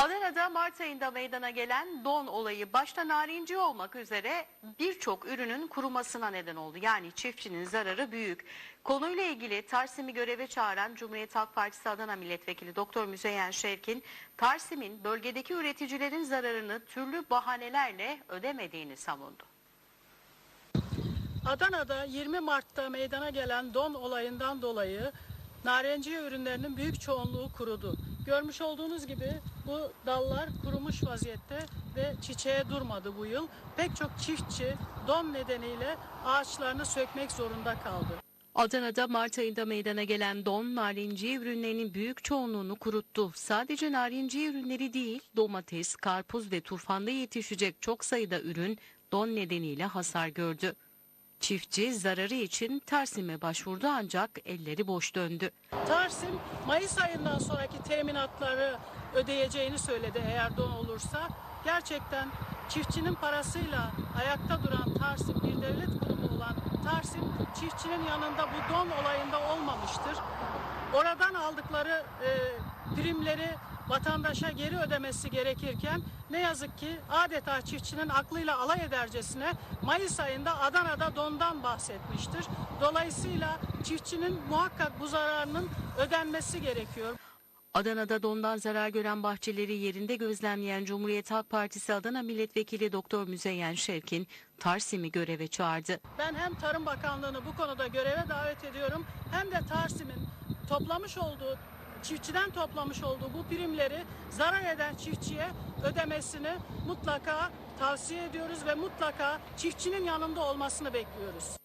Adana'da Mart ayında meydana gelen don olayı başta narinci olmak üzere birçok ürünün kurumasına neden oldu. Yani çiftçinin zararı büyük. Konuyla ilgili Tarsim'i göreve çağıran Cumhuriyet Halk Partisi Adana Milletvekili Doktor Müzeyyen Şevkin, Tarsim'in bölgedeki üreticilerin zararını türlü bahanelerle ödemediğini savundu. Adana'da 20 Mart'ta meydana gelen don olayından dolayı narenciye ürünlerinin büyük çoğunluğu kurudu. Görmüş olduğunuz gibi bu dallar kurumuş vaziyette ve çiçeğe durmadı bu yıl. Pek çok çiftçi don nedeniyle ağaçlarını sökmek zorunda kaldı. Adana'da Mart ayında meydana gelen don narinciye ürünlerinin büyük çoğunluğunu kuruttu. Sadece narinciye ürünleri değil, domates, karpuz ve turfanda yetişecek çok sayıda ürün don nedeniyle hasar gördü. Çiftçi zararı için Tersim'e başvurdu ancak elleri boş döndü. Tarsim Mayıs ayından sonraki teminatları ödeyeceğini söyledi eğer don olursa. Gerçekten çiftçinin parasıyla ayakta duran Tarsim bir devlet kurumu olan Tarsim çiftçinin yanında bu don olayında olmamıştır. Oradan aldıkları e, primleri vatandaşa geri ödemesi gerekirken ne yazık ki adeta çiftçinin aklıyla alay edercesine Mayıs ayında Adana'da dondan bahsetmiştir. Dolayısıyla çiftçinin muhakkak bu zararının ödenmesi gerekiyor. Adana'da dondan zarar gören bahçeleri yerinde gözlemleyen Cumhuriyet Halk Partisi Adana Milletvekili Doktor Müzeyyen Şevkin, Tarsim'i göreve çağırdı. Ben hem Tarım Bakanlığı'nı bu konuda göreve davet ediyorum hem de Tarsim'in toplamış olduğu çiftçiden toplamış olduğu bu primleri zarar eden çiftçiye ödemesini mutlaka tavsiye ediyoruz ve mutlaka çiftçinin yanında olmasını bekliyoruz.